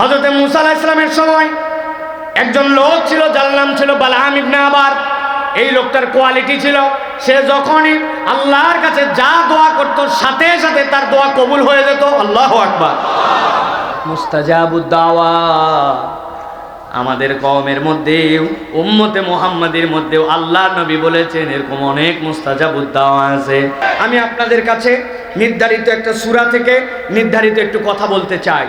হজরতে মুসা আলাহ ইসলামের সময় একজন লোক ছিল যার নাম ছিল বালাম ইবনে আবার। এই লোকটার কোয়ালিটি ছিল সে যখনই আল্লাহর কাছে যা দোয়া করতো সাথে সাথে তার দোয়া কবুল হয়ে যেত। আল্লাহ আকবার। মুস্তাজাবুদ্দাওয়া আমাদের কওমের মধ্যেও উম্মতে মোহাম্মদের মধ্যেও আল্লাহ নবী বলেছেন এরকম অনেক মুস্তাজাবুদ্দাওয়া আছে। আমি আপনাদের কাছে নির্ধারিত একটা সূরা থেকে নির্ধারিত একটু কথা বলতে চাই।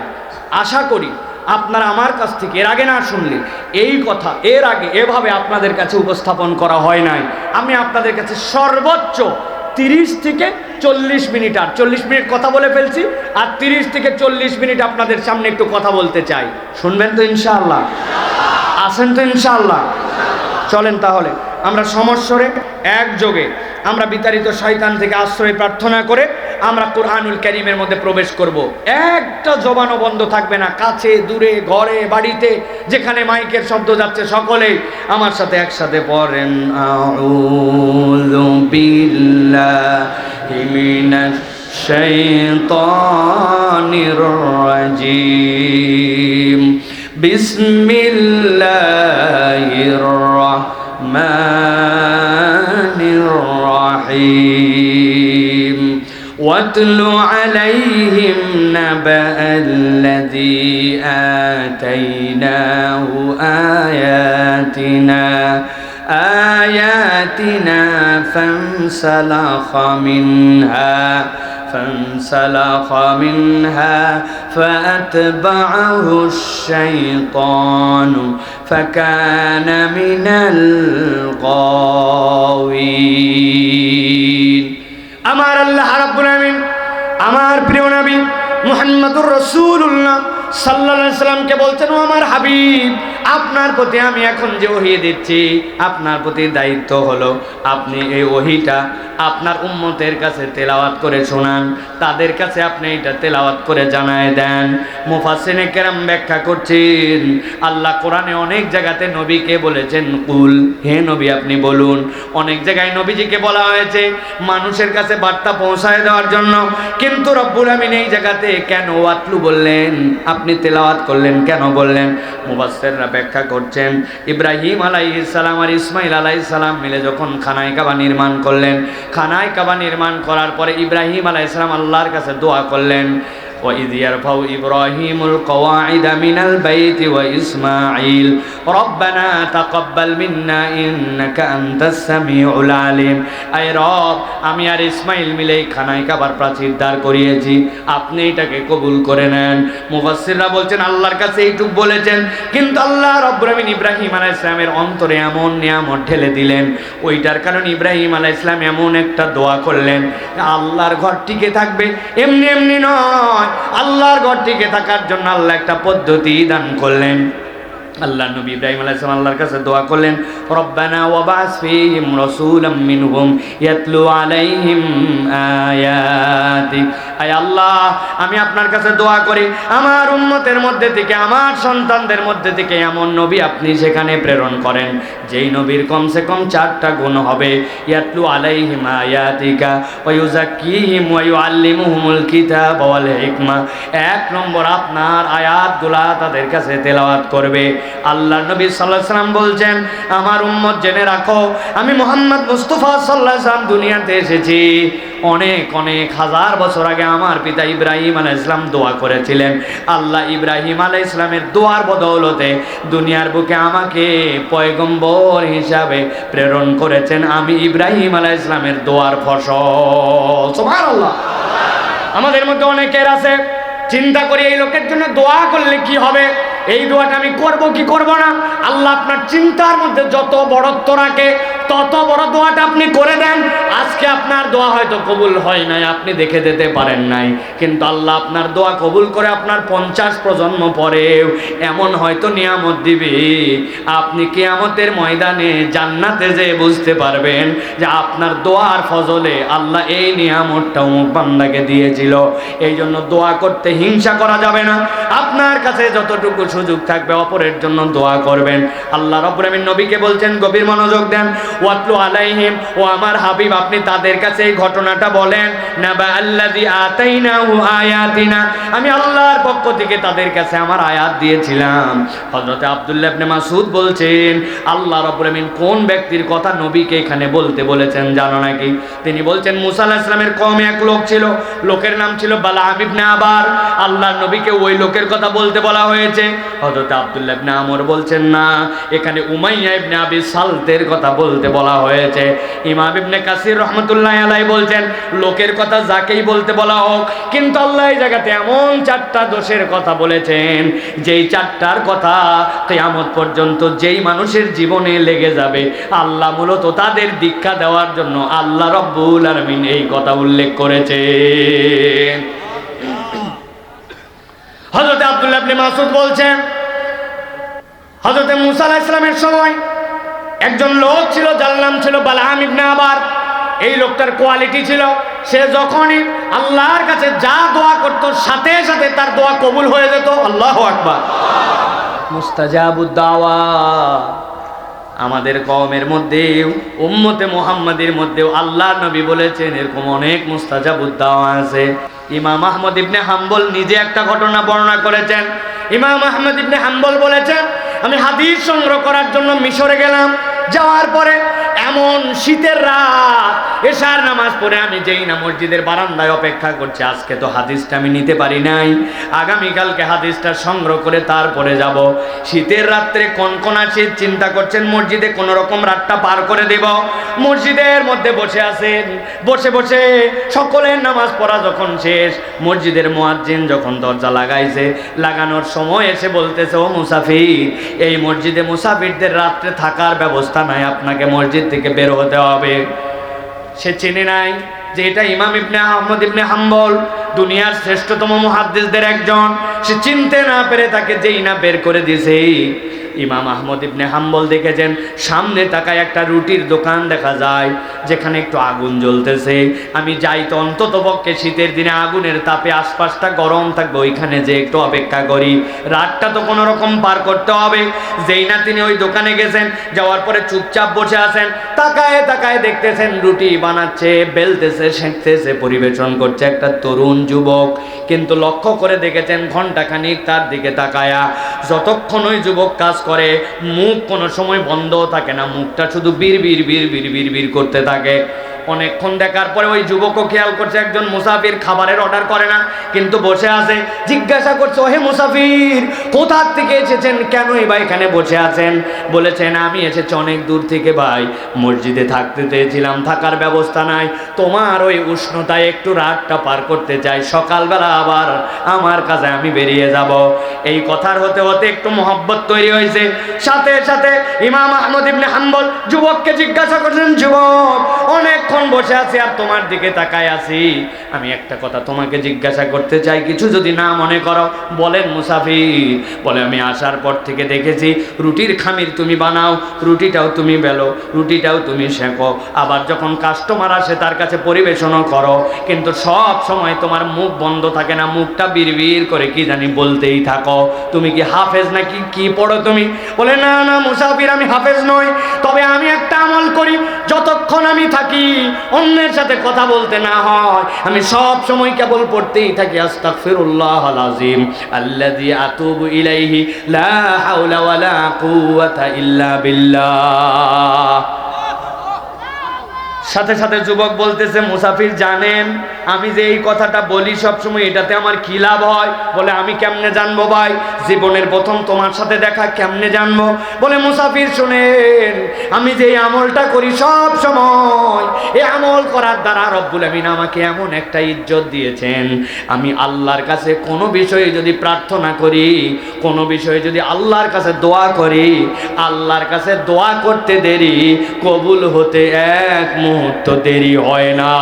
আশা করি আপনারা আমার কাছ থেকে এর আগে না শুনলে এই কথা এর আগে এভাবে আপনাদের কাছে উপস্থাপন করা হয় নাই। আমি আপনাদের কাছে সর্বোচ্চ তিরিশ থেকে চল্লিশ মিনিট আর চল্লিশ মিনিট কথা বলে ফেলছি আর তিরিশ থেকে চল্লিশ মিনিট আপনাদের সামনে একটু কথা বলতে চাই। শুনবেন তো ইনশাআল্লাহ? আসেন তো ইনশাআল্লাহ? চলেন তাহলে। আমরা সমস্বরে একযোগে আমরা বিতাড়িত শয়তান থেকে আশ্রয় প্রার্থনা করে আমরা কোরআনুল করিমের মধ্যে প্রবেশ করব। একটা জবানও বন্ধ থাকবে না। কাছে, দূরে, ঘরে, বাড়িতে, যেখানে মাইকের শব্দ যাচ্ছে, সকলেই আমার সাথে একসাথে পড়েন। শাইতানির রাজিম। বিসমিল্লাহির الرحمن الرحيم. واتل عليهم نبأ الذي آتيناه آياتنا. آياتنا فانسلخ منها. فانسلخ منها فأتبعه الشيطان فكان من الغاوين আমার আল্লাহ রাব্বুল আমিন আমার প্রিয় নবী মুহাম্মদুর রাসূলুল্লাহ সাল্লামকে বলছেন, ও আমার হাবিব, আপনার প্রতি আমি এখন যে ওহি দিচ্ছি, আপনার প্রতি দায়িত্ব হলো আপনি এই ওহিটা আপনার উম্মতের কাছে তেলাওয়াত করে শোনান। তাদের কাছে আপনি এটা তেলাওয়াত করে জানায় দেন। মুফাসসিনে কেরাম ব্যাখ্যা করছেন, আল্লাহ কোরআনে অনেক জায়গাতে নবীকে বলেছেন, কুল, হে নবী, আপনি বলুন। অনেক জায়গায় নবীজিকে বলা হয়েছে, মানুষের কাছে বার্তা পৌঁছায় দেওয়ার জন্য। কিন্তু রব্বুল আমিন এই জায়গাতে কেন ওয়াতলু বললেন? আপনি তেলাওয়াত করলেন কেন বললেন? মুবাসেররা ব্যাখ্যা করছেন, ইব্রাহিম আলাইসালাম সালাম আর ইসমাইল আলাইসালাম সালাম মিলে যখন খানায় কাবা নির্মাণ করলেন, খানায় কাবা নির্মাণ করার পরে ইব্রাহিম আলাইসালাম সালাম আল্লাহর কাছে দোয়া করলেন وإذ يرفع إبراهيم القواعد من البيت وإسماعيل ربنا تقبل منا إنك أنت السميع العليم أي رب আমি আর ইসমাইল মিলে এই খানায় কাবার প্রাচীর দাঁড় করিয়েছি আপনি এটাকে কবুল করে নেন মুফাসসিররা বলছেন আল্লাহর কাছে এইটুক বলেছেন কিন্তু আল্লাহ রব্বুল আমিন ইব্রাহিম আলাইহিস সালামের অন্তরে এমন নিয়ামত ঢেলে দিলেন ওইটার কারণ ইব্রাহিম আলাইহিস সালাম এমন একটা দোয়া করলেন আল্লাহর ঘর টিকে থাকবে এমনি এমনি নয় আল্লাহর ঘর টিকে থাকার জন্য আল্লাহ একটা পদ্ধতি দান করলেন। আল্লাহ নবী ইব্রাহিম আলাইহিস সালাম আল্লাহর কাছে দোয়া করলেন, রব্বানা ওয়াবাস ফীহিম রাসূলাম মিনহুম ইয়াতলু আলাইহিম আয়াতিক। আয় আল্লাহ, আমি আপনার কাছে দোয়া করি, আমার উম্মতের মধ্যে থেকে, আমার সন্তানদের মধ্যে থেকে এমন নবী আপনি সেখানে প্রেরণ করেন, যেই নবীর কমসে কম চারটা গুণ হবে, ইয়াতলু আলাইহিম আয়াতিকা ওয়া ইউযাক্কিহিম ওয়া ইউআল্লিমুহুমুল কিতাব ওয়াল হিকমা। এক নম্বর আপনার আয়াতগুলা তাদের কাছে তেলাওয়াত করবে আল্লাহ নবী সাল্লাহ সাল্লাম বলছেন, আমার উম্মত জেনে রাখো, আমি মোহাম্মদ মুস্তফা সাল্লাহ সাল্লাম দুনিয়াতে এসেছি। অনেক অনেক হাজার বছর আগে আমার পিতা ইব্রাহিম আলাহ ইসলাম দোয়া করেছিলেন। আল্লাহ ইব্রাহিম আলাহ ইসলামের দোয়ার বদৌলতে দুনিয়ার বুকে আমাকে পয়গম্বর হিসাবে প্রেরণ করেছেন। আমি ইব্রাহিম আলাহ ইসলামের দোয়ার ফসল। আমাদের মধ্যে অনেকের আছে, চিন্তা করি এই লোকের জন্য দোয়া করলে কি হবে? এই দোয়াটা আমি করব কি করব না? আল্লাহ আপনার চিন্তার মধ্যে যত বড়ত্ব রাখে তত বড় দোয়াটা আপনি করে দেন, আজকে আপনার দোয়া হয়তো কবুল হয় নাই, আপনি দেখে যেতে পারেন নাই। কিন্তু আল্লাহ আপনার দোয়া কবুল করে আপনার পঞ্চাশ প্রজন্ম পরেও এমন হয়তো নিয়ামত দিবে। আপনি কিয়ামতের ময়দানে জান্নাতে যে বুঝতে পারবেন যে আপনার দোয়ার ফজলে আল্লাহ এই নিয়ামতটা অমুক বান্দাকে দিয়েছিল। এই জন্য দোয়া করতে হিংসা করা যাবে না। আপনার কাছে যতটুকু সুযোগ থাকবে অপরের জন্য দোয়া করবেন। আল্লাহ আমিন নবীকে বলছেন, গভীর মনোযোগ দেন। ওয়াতলু আলাইহিম, ও আমার হাবিব, আপনি তাদের কাছে এই ঘটনাটা বলেন। নাবা আল্লাযী আতাইনাহু আয়াতিনা, আমি আল্লাহর পক্ষ থেকে তাদের কাছে আমার আয়াত দিয়েছিলাম। হযরত আব্দুল্লাহ ইবনে মাসউদ বলছেন, আল্লাহ রাব্বুল আমিন কোন ব্যক্তির কথা নবীকে এখানে বলতে বলেছেন জানো নাকি? তিনি বলছেন, মুসা আলাইহিস সালামের কমে এক লোক ছিল, লোকের নাম ছিল বালাম ইবনে আবার। আল্লাহর নবীকে ওই লোকের কথা বলতে বলা হয়েছে। হযরত আব্দুল্লাহ ইবনে আমর বলছেন, না, এখানে উমাইয়া ইবনে আবি সালতের কথা বলতে বলা হয়েছে। ইমাম ইবনে কাসির রহমতুল্লাহ আলাই বলছেন, লোকের কথা যাকেই বলতে বলা হোক, কিন্তু আল্লাহ এই জায়গাতে এমন চারটা দোষের কথা বলেছেন, যেই চারটার কথা কেয়ামত পর্যন্ত যেই মানুষের জীবনে লেগে যাবে, আল্লাহ মূলত তাদের দীক্ষা দেওয়ার জন্য আল্লাহ রব্বুল আলমিন এই কথা উল্লেখ করেছে হজরত আব্দুল্লাহ ইবনে মাসুদ বলছেন হজরত মুসা আলাইহিস সালামের সময় একজন লোক ছিল, যার নাম ছিল বালাম ইবনে আবার। এই লোকটার কোয়ালিটি ছিল, সে যখনই আল্লাহর কাছে যা দোয়া করত, সাথে সাথে তার দোয়া কবুল হয়ে যেত। আল্লাহ আকবার। মুস্তাজাবুদ্দাওয়া আমাদের কওমের মধ্যেও উম্মতে মোহাম্মদের মধ্যেও আল্লাহ নবী বলেছেন, এরকম অনেক মুস্তাজাবুদ্দাওয়া আছে। ইমাম আহমদ ইবনে হাম্বল নিজে একটা ঘটনা বর্ণনা করেছেন। ইমাম আহমদ ইবনে হাম্বল বলেছেন, আমি হাদিস সংগ্রহ করার জন্য মিশরে গেলাম। যাওয়ার পরে এমন শীতের রাত, এশার নামাজ পড়ে আমি যেই না মসজিদের বারান্দায় অপেক্ষা করছি, আজকে তো হাদিসটা আমি নিতে পারি নাই। আগামীকালকে হাদিসটা সংগ্রহ করে তারপরে যাব। শীতের রাত্রে কোন কোন আছে চিন্তা করছেন, মসজিদে কোনো রকম রাতটা পার করে দেব। মসজিদের মধ্যে বসে আছেন, বসে বসে সকলের নামাজ পড়া যখন শেষ, মসজিদের মুয়াজ্জিন যখন দরজা লাগাইছে, লাগানোর সময় এসে বলতেছে, ও মুসাফির, এই মসজিদে মুসাফিরদের রাত্রে থাকার ব্যবস্থা নাই, আপনাকে মসজিদ থেকে বের হতে হবে। সে চেনে নাই যে এটা ইমাম ইবনে আহমদ ইবনে হাম্বল। দুনিয়ার শ্রেষ্ঠতম মুহাদ্দিসদের একজন। সে চিনতে না পেরে তাকে যেই না বের করে দিয়েছে। ইমাম আহমদ ইবনে হাম্বল দেখেছেন, সামনে তাকায় একটা রুটির দোকান দেখা যায়, যেখানে একটু আগুন জ্বলতেছে। আমি যাই তো অন্তত পক্ষে শীতের দিনে আগুনের তাপে আশপাশটা গরম থাকবে, ওইখানে যে একটু অপেক্ষা করি। রাতটা তো কোনো রকম পার করতে হবে। যেই না তিনি ওই দোকানে গেছেন, যাওয়ার পরে চুপচাপ বসে আছেন, তাকায় তাকায় দেখতেছেন রুটি বানাচ্ছে, বেলতেছে, সেঁকতেছে, পরিবেশন করছে একটা তরুণ যুবক। কিন্তু লক্ষ্য করে দেখেছেন ঘন্টাখানিক তার দিকে তাকায়া। যতক্ষণ ওই যুবক কাজ করে, মুখ কোনো সময় বন্ধ থাকে না। মুখটা শুধু বীর বীর বীর বীর বীর বীর করতে থাকে। অনেকক্ষণ দেখার পরে ওই যুবকও খেয়াল করছে, একজন মুসাফির খাবারের অর্ডার করে না। কিন্তু বসে আছে, জিজ্ঞাসা করছে, ওহে মুসাফির, কোথা থেকে এসেছেন? কেনই বা এখানে বসে আছেন? বলেছেন, আমি এসেছি অনেক দূর থেকে ভাই। মসজিদে থাকতে চেয়েছিলাম, থাকার ব্যবস্থা নাই। তোমার ওই উষ্ণতায় একটু রাতটা পার করতে চাই। সকালবেলা আবার আমার কাছে আমি বেরিয়ে যাব। এই কথার হতে হতে একটু মহব্বত তৈরি হয়েছে। সাথে সাথে ইমাম আহমদ ইবনে হাম্বল যুবককে জিজ্ঞাসা করছেন যুবক, অনেকক্ষণ বসে আছি আর তোমার দিকে তাকায় আছি। আমি একটা কথা তোমাকে জিজ্ঞাসা করতে চাই, কিছু যদি না মনে করো, বলেন মুসাফির। বলে, আমি আসার পর থেকে দেখেছি, রুটির খামির তুমি বানাও, রুটিটাও তুমি বেলো, রুটিটাও তুমি শেখো আবার যখন কাস্টমার আসে, তার কাছে পরিবেশনও করো। কিন্তু সব সময় তোমার মুখ বন্ধ থাকে না, মুখটা বিড়বিড় করে কি জানি বলতেই থাকো। তুমি কি হাফেজ নাকি? কি পড়ো তুমি? বলে, না না, মুসাফির, আমি হাফেজ নই। তবে আমি একটা আমল করি, যতক্ষণ আমি থাকি, অন্যের সাথে কথা বলতে না হয়। আমি সব সময় কেবল পড়তেই থাকি, আস্তাগফিরুল্লাহ আলাজিম আল্লাযী আতুবু ইলাইহি, লা হাওলা ওয়ালা কুওয়াতা ইল্লা বিল্লাহ। সাথে সাথে যুবক বলতেছে, মুসাফির, জানেন, আমি যে এই কথাটা বলি সবসময় এটাতে আমার কি লাভ হয়? বলে, আমি কেমনে জানব ভাই? জীবনের প্রথম তোমার সাথে দেখা, কেমনে জানব? বলে, মুসাফির, শোনেন, আমি যে আমলটা করি সব সময় এই আমল করার দ্বারা রব্বুল আমিন আমাকে এমন একটা ইজ্জত দিয়েছেন। আমি আল্লাহর কাছে কোনো বিষয়ে যদি প্রার্থনা করি, কোনো বিষয়ে যদি আল্লাহর কাছে দোয়া করি, আল্লাহর কাছে দোয়া করতে দেরি, কবুল হতে এক মুহূর্ত দেরি হয় না।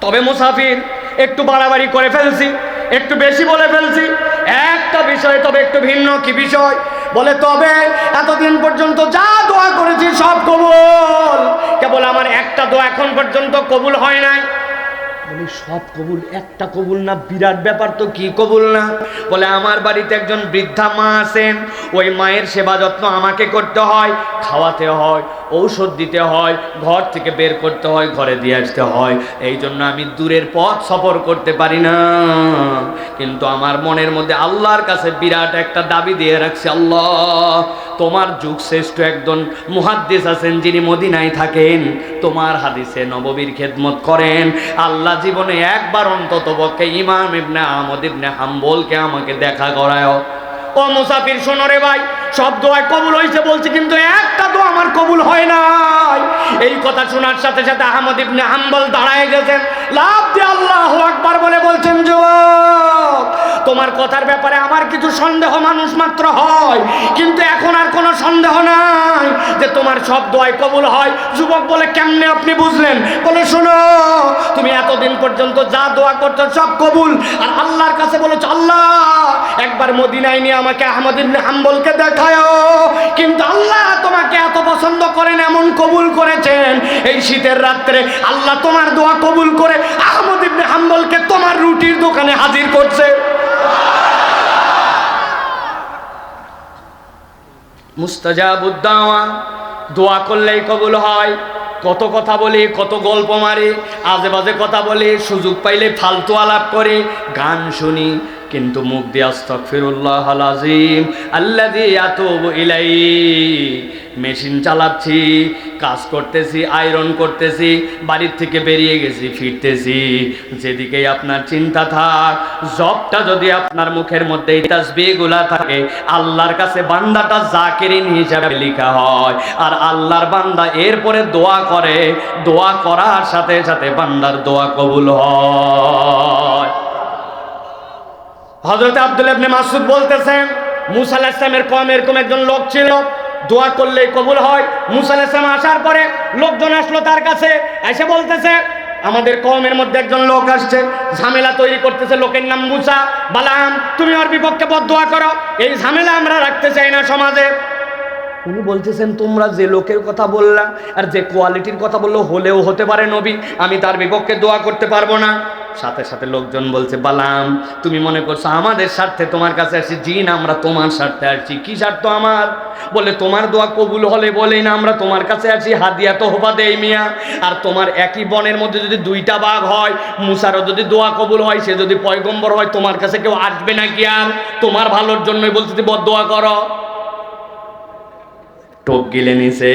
তবে মুসাফির, একটু বাড়াবাড়ি করে ফেলছি, একটু বেশি বলে ফেলছি। একটা বিষয়, তবে একটু ভিন্ন কি বিষয়? বলে, তবে এতদিন পর্যন্ত যা দোয়া করেছি সব কবুল। কেবল আমার একটা দোয়া এখন পর্যন্ত কবুল হয় নাই। বলি সব কবুল, একটা কবুল না, বিরাট ব্যাপার তো কি কবুল না? বলে, আমার বাড়িতে একজন বৃদ্ধা মা আছেন, ওই মায়ের সেবা যত্ন আমাকে করতে হয়, খাওয়াতে হয় ঔষধ দিতে হয়, ঘর থেকে বের করতে হয়, ঘরে দিয়ে আসতে হয়। এই জন্য আমি দূরের পথ সফর করতে পারি না। কিন্তু আমার মনের মধ্যে আল্লাহর কাছে বিরাট একটা দাবি দিয়ে রাখছি, আল্লাহ, তোমার যুগ শ্রেষ্ঠ একজন মুহাদ্দিস আছেন যিনি মদিনায় থাকেন। তোমার হাদিসে নববীর খেদমত করেন। আল্লাহ জীবনে একবার অন্তত পক্ষে ইমাম ইবনে আহমদ ইবনে হাম্বলকে আমাকে দেখা করায় ও মুসাফির শোনো রে ভাই সব দোয়া কবুল হয়েছে বলছে, কিন্তু একটা দোয়া আমার কবুল হয় নাই। এই কথা শোনার সাথে সাথে আহমদ ইবনে হাম্বল দাঁড়ায় গেছেন। লাভ দিয়ে আল্লাহ আকবার বলে বলছেন, যুবক তোমার কথার ব্যাপারে আমার কিছু সন্দেহ মানুষ মাত্র হয়। কিন্তু এখন আর কোনো সন্দেহ নাই যে তোমার সব দোয়ায় কবুল হয়। যুবক বলে, কেমনে আপনি বুঝলেন? বলে, শোনো, তুমি এতদিন পর্যন্ত যা দোয়া করছ সব কবুল। আর আল্লাহর কাছে বলেছ, আল্লাহ, একবার মদিনায় নিয়ে আমাকে আহমদ ইবনে হাম্বলকে দেখায়। কিন্তু আল্লাহ তোমাকে এত পছন্দ করেন, এমন কবুল করেছেন। এই শীতের রাত্রে আল্লাহ তোমার দোয়া কবুল করে আহমদ ইবনে হাম্বলকে তোমার রুটির দোকানে হাজির করছে। মুস্তাজাবুদ্দাওয়া, দোয়া করলেই কবুল হয়। কত কথা বলে, কত গল্প মারে আজে বাজে কথা বলে, সুযোগ পাইলে ফালতু আলাপ করে, গান শুনি কিন্তু মুখ দিয়ে মেশিন চালাচ্ছি, কাজ করতেছি, আয়রন করতেছি, বাড়ির থেকে বেরিয়ে গেছি, ফিরতেছি। যেদিকেই আপনার চিন্তা থাক, জবটা যদি আপনার মুখের মধ্যে এই থাকে, আল্লাহর কাছে বান্দাটা জাকিরিন হিসাবে লেখা হয়। আর আল্লাহর বান্দা এরপরে দোয়া করে, দোয়া করার সাথে সাথে বান্দার দোয়া কবুল হয়। হজরত আব্দুল ইবনে মাসুদ বলতেছেন, মুসা আলাইহিস সালামের কম এরকম একজন লোক ছিল, দোয়া করলেই কবুল হয়। মুসা আলাইহিস সালাম আসার পরে লোকজন আসলো তার কাছে, এসে বলতেছে, আমাদের কমের মধ্যে একজন লোক আসছে, ঝামেলা তৈরি করতেছে, লোকের নাম মুসা। বালাম, তুমি ওর বিপক্ষে বদোয়া করো। এই ঝামেলা আমরা রাখতে চাই না সমাজে। উনি বলতেছেন, তোমরা যে লোকের কথা বললা, আর যে কোয়ালিটির কথা বলল, হলেও হতে পারে নবী। আমি তার বিপক্ষে দোয়া করতে পারব না। সাথে সাথে লোকজন বলছে, বালাম, তুমি মনে করছ আমাদের স্বার্থে তোমার কাছে আসছি জি না, আমরা তোমার স্বার্থে আসছি। কি স্বার্থ আমার? বলে, তোমার দোয়া কবুল হলে বলেই না আমরা তোমার কাছে আছি হাদিয়া তো হোপা দেই মিয়া। আর তোমার একই বনের মধ্যে যদি দুইটা বাঘ হয়, মুসারও যদি দোয়া কবুল হয়, সে যদি পয়গম্বর হয়, তোমার কাছে কেউ আসবে নাকি আর? তোমার ভালোর জন্যই বলছে বদ দোয়া করো। টোপ গিলে নিছে,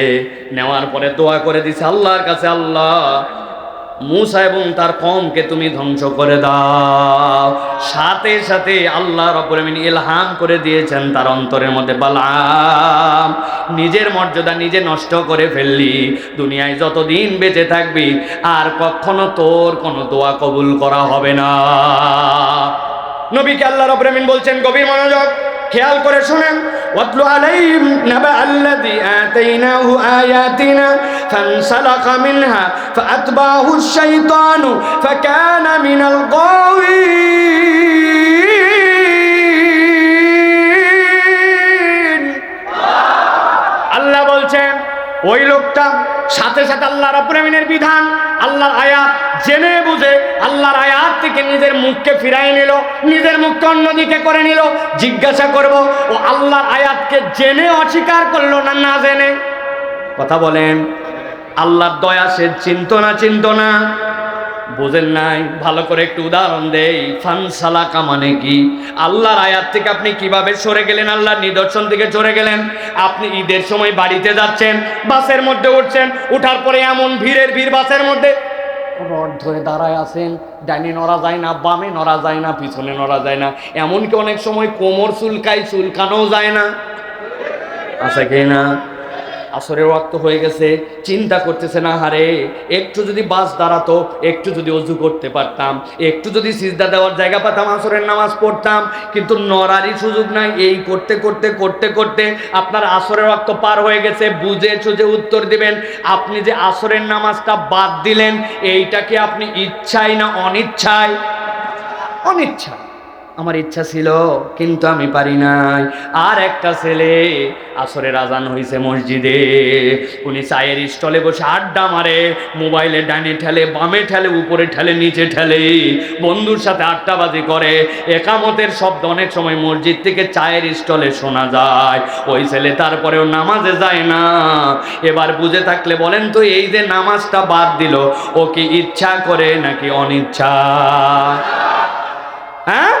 নেওয়ার পরে দোয়া করে দিছে, আল্লাহর কাছে আল্লাহ মুসা এবং তার কমকে তুমি ধ্বংস করে দাও। সাথে সাথে আল্লাহ রবীন্দিন ইলহাম করে দিয়েছেন তার অন্তরের মধ্যে, বালাম। নিজের মর্যাদা নিজে নষ্ট করে ফেললি। দুনিয়ায় যতদিন বেঁচে থাকবি, আর কখনো তোর কোনো দোয়া কবুল করা হবে না। নবীকে আল্লাহ রবীন্দিন বলছেন, গভীর মনোযোগ। খেয়াল করে শুনেন, ওয়াতলু আলাইহিম নাবা আল্লাযী আতাইনাহু আয়াতিনা ফানসালাখ মিনহা ফাআতবাহু আশ-শাইতানু ফাকানা মিনাল গাওয়িন। আল্লাহ বলছেন, ওই লোকটা সাথে সাথে আল্লাহ রাব্বুল আমিনের বিধান আল্লাহর আয়াত জেনে বুঝে আল্লাহর আয়াত থেকে নিজের মুখকে ফিরাই নিল, নিজের মুখকে অন্যদিকে করে নিল, জিজ্ঞাসা করব, ও আল্লাহর আয়াতকে জেনে অস্বীকার করল না না জেনে? কথা বলেন, আল্লাহর দয়া সে চিন্ত না চিন্ত না? বোঝেন নাই, ভালো করে একটু উদাহরণ দেই ফানসালাকা মানে কি? আল্লাহর আয়াত থেকে আপনি কীভাবে সরে গেলেন, আল্লাহর নিদর্শন থেকে সরে গেলেন? আপনি ঈদের সময় বাড়িতে যাচ্ছেন, বাসের মধ্যে উঠছেন, উঠার পরে এমন ভিড়ের ভিড় বাসের মধ্যে রড ধরে দাঁড়ায় আছেন ডাইনে নড়া যায় না, বামে নড়া যায় না, পিছনে নড়া যায় না। এমনকি অনেক সময় কোমর চুলকায় চুলকানো যায় না। আছে কি না? আসরের ওয়াক্ত হয়ে গেছে, চিন্তা করতেছে না, হারে, একটু যদি বাস দাঁড়াতো, একটু যদি অজু করতে পারতাম, একটু যদি সিজদা দেওয়ার জায়গা পাতাম, আসরের নামাজ পড়তাম, কিন্তু নড়ারই সুযোগ নাই, এই করতে করতে করতে করতে আপনার আসরের ওয়াক্ত পার হয়ে গেছে, বুঝে সুঝে উত্তর দিবেন, আপনি যে আসরের নামাজটা বাদ দিলেন এইটাকে আপনি ইচ্ছাই না অনিচ্ছায়? অনিচ্ছা আমার ইচ্ছা ছিল, কিন্তু আমি পারি নাই। আর একটা ছেলে আসরের আজান হইছে মসজিদে। উনি চায়ের স্টলে বসে আড্ডা মারে, মোবাইলে ডাইনে ঠেলে, বামে ঠেলে, উপরে ঠেলে, নিচে ঠেলে। বন্ধুর সাথে আড্ডাবাজি করে। একামতের শব্দ অনেক সময় মসজিদ থেকে চায়ের স্টলে শোনা যায়। ওই ছেলে তারপরেও নামাজে যায় না। এবার বুঝে থাকলে বলেন তো, এই যে নামাজটা বাদ দিল, ও কি ইচ্ছা করে নাকি অনিচ্ছা? হ্যাঁ?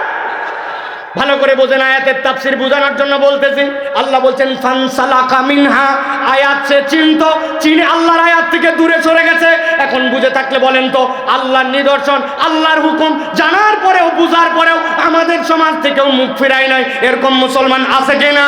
ভালো করে বোঝেন আয়াতের তাফসির বোঝানোর জন্য বলতেছি। আল্লাহ বলছেন, ফানসালাকা মিনহা। আয়াত সে চিন্ত, চিনে আল্লাহর আয়াত থেকে দূরে সরে গেছে। এখন বুঝে থাকলে বলেন তো, আল্লাহর নিদর্শন, আল্লাহর হুকুম জানার পরেও, বুঝার পরেও আমাদের সমাজ থেকেও মুখ ফিরাই নাই। এরকম মুসলমান আছে কিনা?